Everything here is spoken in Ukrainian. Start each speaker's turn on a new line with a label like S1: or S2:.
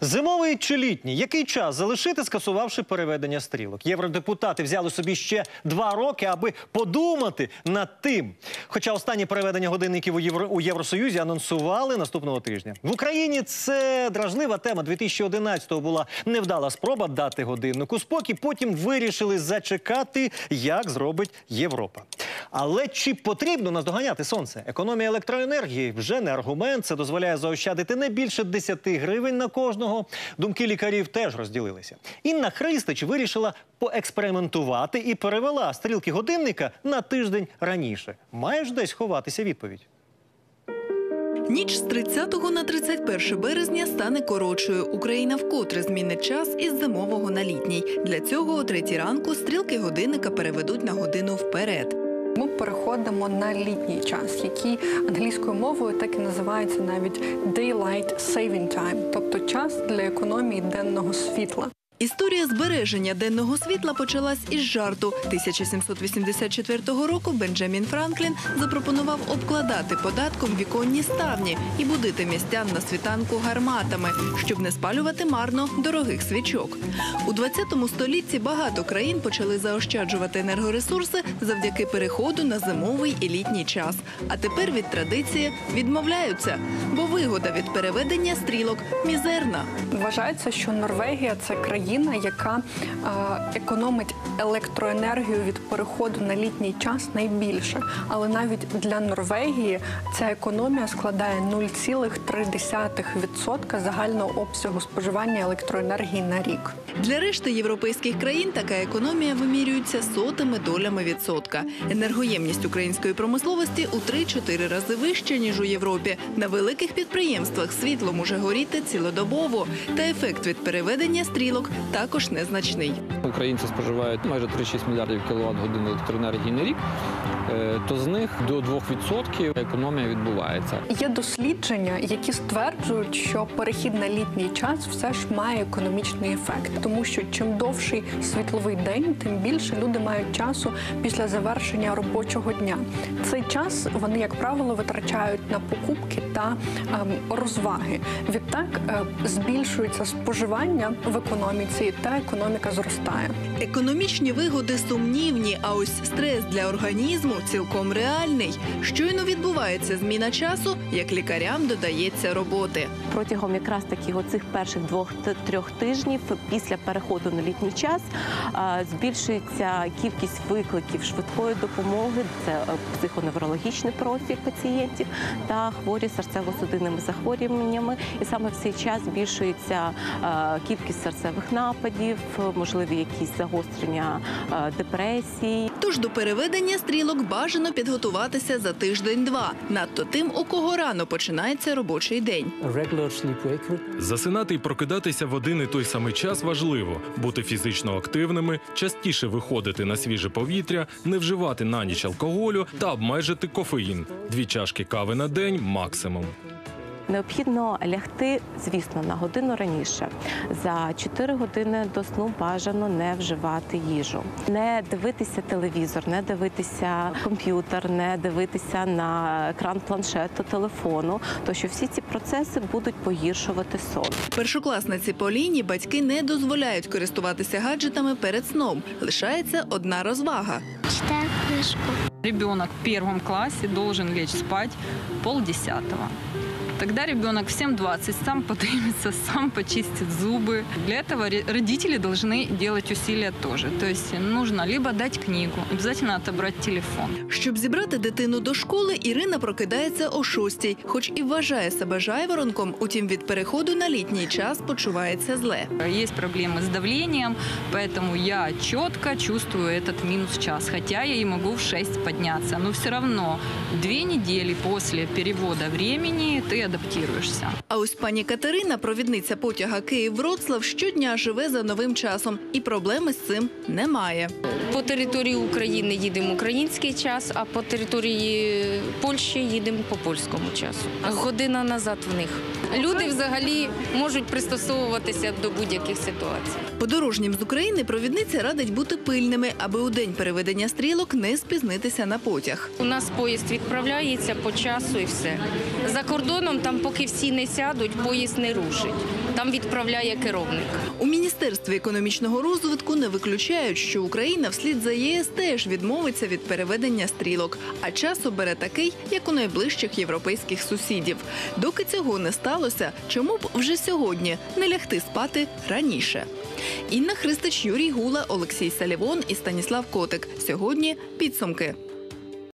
S1: Зимовий чи літній? Який час залишити, скасувавши переведення стрілок? Євродепутати взяли собі ще два роки, аби подумати над тим. Хоча останні переведення годинників у, Євро... у Євросоюзі анонсували наступного тижня. В Україні це дражлива тема. 2011-го була невдала спроба дати годиннику спокій. Потім вирішили зачекати, як зробить Європа. Але чи потрібно наздоганяти сонце? Економія електроенергії вже не аргумент. Це дозволяє заощадити не більше 10 гривень на кожного. Думки лікарів теж розділилися. Інна Христич вирішила поекспериментувати і перевела стрілки годинника на тиждень раніше. Має ж десь ховатися відповідь.
S2: Ніч з 30 на 31 березня стане коротшою. Україна вкотре змінить час із зимового на літній. Для цього о третій ранку стрілки годинника переведуть на годину вперед.
S3: Ми переходимо на літній час, який англійською мовою так і називається навіть Daylight Saving Time, тобто час для економії денного світла.
S2: Історія збереження денного світла почалась із жарту. 1784 року Бенджамін Франклін запропонував обкладати податком віконні ставні і будити містян на світанку гарматами, щоб не спалювати марно дорогих свічок. У 20 столітті багато країн почали заощаджувати енергоресурси завдяки переходу на зимовий і літній час. А тепер від традиції відмовляються, бо вигода від переведення стрілок мізерна.
S3: Вважається, що Норвегія це країна, яка е, економить електроенергію від переходу на літній час найбільше. Але навіть для Норвегії ця економія складає 0,3% загального обсягу споживання електроенергії на рік.
S2: Для решти європейських країн така економія вимірюється сотими долями відсотка. Енергоємність української промисловості у 3-4 рази вища ніж у Європі. На великих підприємствах світло може горіти цілодобово, та ефект від переведення стрілок також незначний.
S4: Українці споживають майже 3,6 мільярдів кіловат годин електроенергії на рік, то з них до 2% економія відбувається.
S3: Є дослідження, які стверджують, що перехід на літній час все ж має економічний ефект, тому що чим довший світловий день, тим більше люди мають часу після завершення робочого дня. Цей час вони, як правило, витрачають на покупки та ем, розваги. Відтак е, збільшується споживання в економіці, та економіка зростає.
S2: Економічні вигоди сумнівні, а ось стрес для організму цілком реальний. Щойно відбувається зміна часу, як лікарям додається роботи.
S5: протягом якраз таких оцих перших двох-трьох тижнів після переходу на літній час збільшується кількість викликів швидкої допомоги, це е, психоневрологічний профіль пацієнтів та хворі серцево-судинними захворюваннями. І саме в цей час збільшується кількість серцевих нападів, можливі якісь загострення депресії.
S2: Тож до переведення стрілок бажано підготуватися за тиждень-два. Надто тим, у кого рано починається робочий день.
S6: Засинати і прокидатися в один і той самий час важливо, бути фізично активними, частіше виходити на свіже повітря, не вживати на ніч алкоголю та обмежити кофеїн. Дві чашки кави на день максимум.
S5: Необхідно лягти, звісно, на годину раніше. За 4 години до сну бажано не вживати їжу, не дивитися телевізор, не дивитися комп'ютер, не дивитися на екран планшету, телефону, то що всі ці процеси будуть погіршувати сон.
S2: Першокласниці Поліні батьки не дозволяють користуватися гаджетами перед сном. Лишається одна розвага.
S7: Читаю книжку.
S8: Ребенок в первом классе должен лечь спать полдесятого. Тогда ребенок в 7.20 сам поднимется, сам почистит зубы. Для этого ре- родители должны делать усилия тоже. То есть нужно либо дать книгу, обязательно отобрать телефон.
S2: Щоб зібрати дитину до школи, Ірина прокидається о шостій, хоч і вважає себе жайворонком, утім від переходу на літній час почувається зле.
S8: Есть проблемы с давлением, поэтому я четко чувствую этот минус час. Хотя я и могу в 6 подняться. Но все равно две недели после перевода времени ты адаптируешься.
S2: А ось пані Катерина, провідниця потяга Київ-Вроцлав, щодня живе за новим часом, і проблеми з цим немає.
S9: По території України їдемо український час, а по території Польщі їдемо по польському часу. Година назад в них. Люди взагалі можуть пристосовуватися до будь-яких ситуацій.
S2: Подорожнім з України провідниця радить бути пильними, аби у день переведення стрілок не спізнитися на потяг.
S9: У нас поїзд відправляється по часу і все. За кордоном, там, поки всі не сядуть, поїзд не рушить. Там відправляє керівник.
S2: У міністерстві економічного розвитку не виключають, що Україна вслід за ЄС теж відмовиться від переведення стрілок, а час обере такий, як у найближчих європейських сусідів. Доки цього не сталося, чому б вже сьогодні не лягти спати раніше? Інна Христич, Юрій Гула, Олексій Салівон і Станіслав Котик. Сьогодні підсумки.